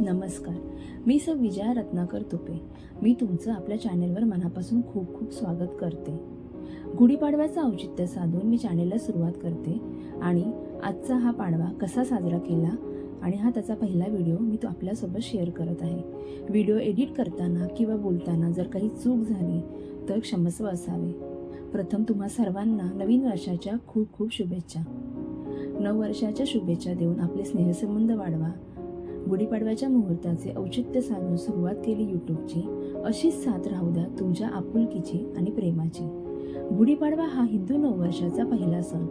नमस्कार. मी सर विजया रत्नाकर तुपे. मी तुमचं आपल्या चॅनेलवर मनापासून खूप खूप स्वागत करते. गुढीपाडव्याचं औचित्य साधून मी चॅनेलला सुरुवात करते आणि आजचा हा पाडवा कसा साजरा केला आणि हा त्याचा पहिला व्हिडिओ मी तो आपल्यासोबत शेअर करत आहे. व्हिडिओ एडिट करताना किंवा बोलताना जर काही चूक झाली तर क्षमस्व असावे. प्रथम तुम्हा सर्वांना नवीन वर्षाच्या खूप खूप शुभेच्छा. नववर्षाच्या शुभेच्छा देऊन आपले स्नेहसंबंध वाढवा. गुढीपाडव्याच्या मुहूर्ताचे औचित्य साधून सुरुवात केली यूट्यूबची अशीच साथ राहू द्या तुमच्या आपुलकीची आणि प्रेमाची. गुढीपाडवा हा हिंदू नववर्षाचा पहिला सण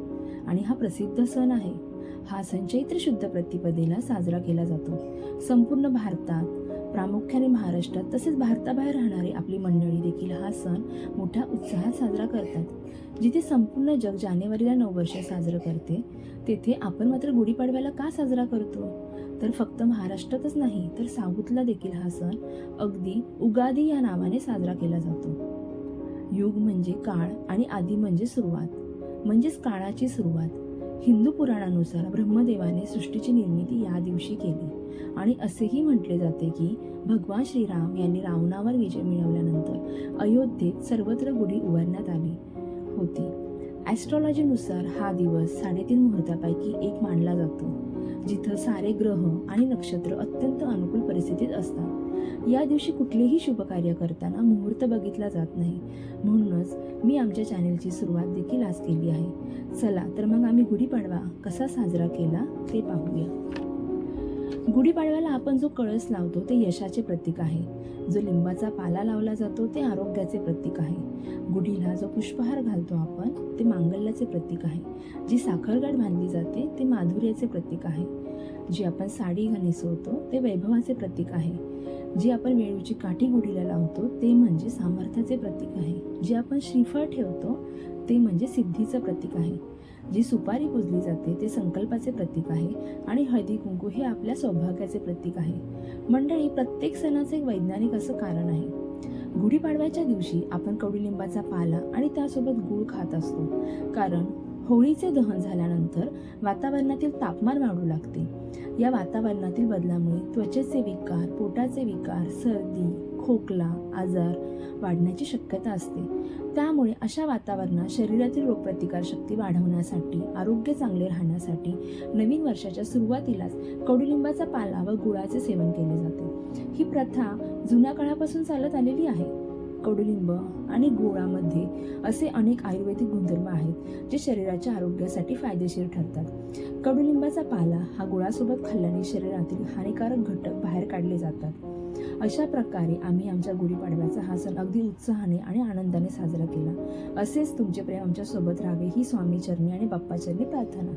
आणि हा प्रसिद्ध सण आहे. हा सण चैत्र शुद्ध प्रतिपदेला साजरा केला जातो. संपूर्ण भारतात प्रामुख्याने महाराष्ट्रात तसेच भारताबाहेर राहणारी आपली मंडळी देखील हा सण मोठ्या उत्साहात साजरा करतात. जिथे संपूर्ण जग जानेवारीला नववर्ष साजरं करते तेथे आपण मात्र गुढीपाडव्याला का साजरा करतो? तर फक्त महाराष्ट्रातच नाही तर साऊथला देखील हा सण अगदी उगादी या नावाने साजरा केला जातो. युग म्हणजे काळ आणि आदी म्हणजे सुरुवात. म्हणजेच काळाची सुरुवात. हिंदू पुराणानुसार ब्रह्मदेवाने सृष्टीची निर्मिती या दिवशी केली. आणि असेही म्हटले जाते की भगवान श्रीराम यांनी रावणावर विजय मिळवल्यानंतर अयोध्येत सर्वत्र गुढी उभारण्यात आली होती. ॲस्ट्रॉलॉजीनुसार हा दिवस साडेतीन मुहूर्तापैकी एक मानला जातो जिथं सारे ग्रह आणि नक्षत्र अत्यंत अनुकूल परिस्थितीत असतात. या दिवशी कुठलेही शुभ कार्य करताना मुहूर्त बघितला जात नाही. म्हणूनच मी आमच्या चॅनेलची सुरुवात देखील आज केली आहे. चला तर मग आम्ही गुढीपाडवा कसा साजरा केला ते पाहूया. गुढीपाडव्याला आपण जो कळस लावतो ते यशाचे प्रतीक आहे. जो लिंबाचा पाला लावला जातो ते आरोग्याचे प्रतीक आहे. गुढीला जो पुष्पहार घालतो आपण ते मांगल्याचे प्रतीक आहे. जी साखरगाठ बांधली जाते ते माधुर्याचे प्रतीक आहे. जी आपण साडी नेसवतो ते वैभवाचे प्रतीक आहे. जी आपण वेळूची काठी गुढीला लावतो ते म्हणजे सामर्थ्याचे प्रतीक आहे. जे आपण श्रीफळ ठेवतो ते म्हणजे सिद्धीचं प्रतीक आहे. जी सुपारी पुजली जाते ते संकल्पाचे प्रतीक आहे आणि हळदी कुंकू हे आपल्या सौभाग्याचे प्रतीक आहे. मंडळी प्रत्येक सणाचं एक वैज्ञानिक असं कारण आहे. गुढीपाडव्याच्या दिवशी आपण कडुलिंबाचा पाला आणि त्यासोबत गूळ खात असतो. कारण होळीचे दहन झाल्यानंतर वातावरणातील तापमान वाढू लागते. या वातावरणातील बदलामुळे त्वचेचे विकार पोटाचे विकार सर्दी खोकला आजार वाढण्याची शक्यता असते. त्यामुळे अशा वातावरणात शरीरातील रोगप्रतिकारशक्ती वाढवण्यासाठी आरोग्य चांगले राहण्यासाठी नवीन वर्षाच्या सुरुवातीलाच कडुलिंबाचा पाला व गुळाचे सेवन केले जाते. ही प्रथा जुन्या काळापासून चालत आलेली आहे. कडुलिंब आणि गुळामध्ये असे अनेक आयुर्वेदिक गुणधर्म आहेत जे शरीराच्या आरोग्यासाठी फायदेशीर ठरतात. कडुलिंबाचा पाला हा गुळासोबत खाल्ल्याने शरीरातील हानिकारक घटक बाहेर काढले जातात. अशा प्रकारे आम्ही आमच्या गुढीपाडव्याचा हा सण अगदी उत्साहाने आणि आनंदाने साजरा केला. असेच तुमचे प्रेम आमच्यासोबत राहावे ही स्वामी चरणी आणि बाप्पा चरणी प्रार्थना.